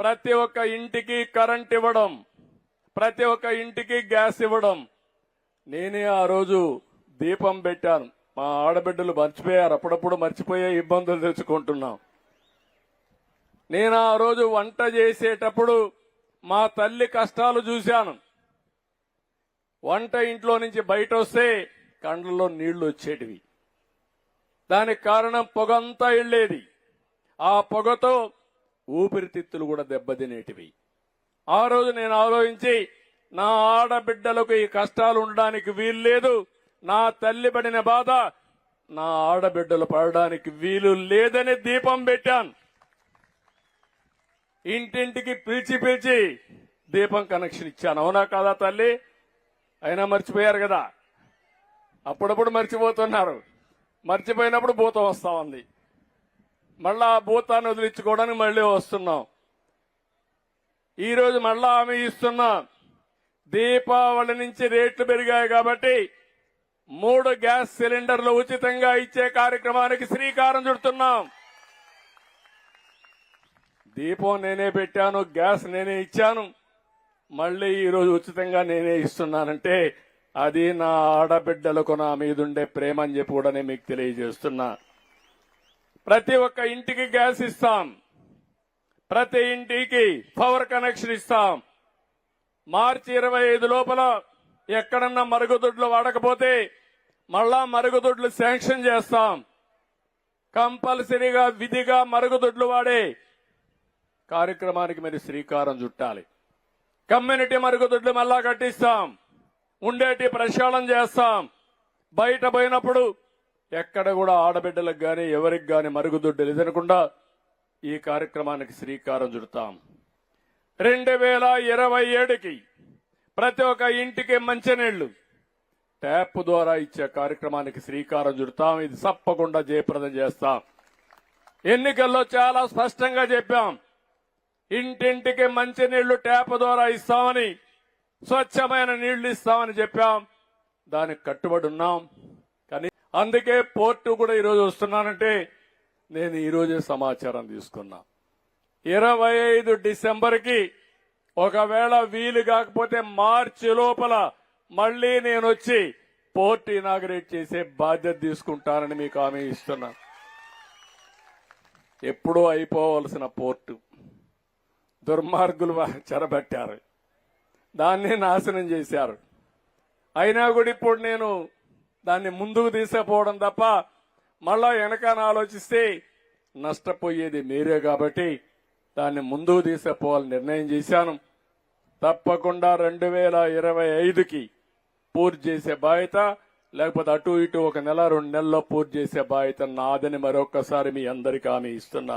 ప్రతి ఒక్క ఇంటికి కరెంట్ ఇవ్వడం ప్రతి ఒక్క ఇంటికి గ్యాస్ ఇవ్వడం నేనే ఆ రోజు దీపం పెట్టాను. మా ఆడబిడ్డలు మర్చిపోయారు. అప్పుడప్పుడు మర్చిపోయే ఇబ్బందులు తెచ్చుకుంటున్నాం. నేను ఆ రోజు వంట చేసేటప్పుడు మా తల్లి కష్టాలు చూశాను. వంట ఇంట్లో నుంచి బయట వస్తే కండ్లలో నీళ్ళు వచ్చేటివి. దానికి కారణం పొగంతా వెళ్ళేది. ఆ పొగతో ఊపిరితిత్తులు కూడా దెబ్బతినేటివి. ఆ రోజు నేను ఆలోచించి నా ఆడబిడ్డలకు ఈ కష్టాలు ఉండడానికి వీలు లేదు నా తల్లి పడిన బాధ నా ఆడబిడ్డలు పడడానికి వీలు లేదని దీపం పెట్టాను. ఇంటింటికి పిలిచి పిలిచి దీపం కనెక్షన్ ఇచ్చాను. అవునా కాదా తల్లి? అయినా మర్చిపోయారు కదా? అప్పుడప్పుడు మర్చిపోతున్నారు. మర్చిపోయినప్పుడు భూతం వస్తా ఉంది. మళ్ళా ఆ భూతాన్ని వదిలించుకోవడానికి మళ్ళీ వస్తున్నాం. ఈరోజు మళ్ళా ఆమె ఇస్తున్నా దీపావళి నుంచి రేట్లు పెరిగాయి కాబట్టి మూడు గ్యాస్ సిలిండర్లు ఉచితంగా ఇచ్చే కార్యక్రమానికి శ్రీకారం చుడుతున్నాం. దీపం నేనే పెట్టాను గ్యాస్ నేనే ఇచ్చాను మళ్ళీ ఈరోజు ఉచితంగా నేనే ఇస్తున్నానంటే అది నా ఆడబిడ్డలకు నా మీదుండే ప్రేమ అని చెప్పి కూడా నేను మీకు తెలియజేస్తున్నా. ప్రతి ఒక్క ఇంటికి గ్యాస్ ఇస్తాం. ప్రతి ఇంటికి పవర్ కనెక్షన్ ఇస్తాం. మార్చి ఇరవై ఐదు లోపల ఎక్కడన్నా మరుగుదొడ్లు వాడకపోతే మళ్ళా మరుగుదొడ్లు శాంక్షన్ చేస్తాం. కంపల్సరీగా విధిగా మరుగుదొడ్లు వాడే కార్యక్రమానికి మీరు శ్రీకారం చుట్టాలి. కమ్యూనిటీ మరుగుదొడ్లు మళ్ళా కట్టిస్తాం. ఉండేటి ప్రక్షాళన చేస్తాం. బయట పోయినప్పుడు ఎక్కడ కూడా ఆడబిడ్డలకు కానీ ఎవరికి కానీ మరుగుదొడ్డు లేదనకుండా ఈ కార్యక్రమానికి శ్రీకారం చుడతాం. రెండు వేల ఇరవై ఏడుకి ప్రతి ఒక్క ఇంటికి మంచినీళ్ళు ట్యాప్ ద్వారా ఇచ్చే కార్యక్రమానికి శ్రీకారం చుడతాం. ఇది తప్పకుండా జయప్రదం చేస్తాం. ఎన్నికల్లో చాలా స్పష్టంగా చెప్పాం. ఇంటింటికి మంచినీళ్ళు ట్యాప్ ద్వారా ఇస్తామని స్వచ్ఛమైన నీళ్ళు ఇస్తామని చెప్పాం. దానికి కట్టుబడి ఉన్నాం. అందుకే పోర్టు కూడా ఈరోజు వస్తున్నానంటే నేను ఈరోజే సమాచారం తీసుకున్నా. ఇరవై ఐదు డిసెంబర్కి ఒకవేళ వీలు కాకపోతే మార్చి లోపల మళ్ళీ నేను వచ్చి పోర్ట్ ఇనాగరేట్ చేసే బాధ్యత తీసుకుంటానని మీకు హామీ ఇస్తున్నా. ఎప్పుడూ అయిపోవలసిన పోర్టు. దుర్మార్గులు చెరబెట్టారు చెరబట్టారు. దాన్ని నాశనం చేశారు. అయినా కూడా ఇప్పుడు నేను దాన్ని ముందుకు తీసుకుపోవడం తప్ప మళ్ళా వెనకాన ఆలోచిస్తే నష్టపోయేది మీరే కాబట్టి దాన్ని ముందుకు తీసుకుపోవాలని నిర్ణయం చేశాను. తప్పకుండా రెండు వేల ఇరవై ఐదుకి పూర్తి చేసే బాధ్యత లేకపోతే అటు ఇటు ఒక నెల రెండు నెలల్లో పూర్తి చేసే బాధ్యత నాదని మరొక్కసారి మీ అందరికీ ఆమె ఇస్తున్నా.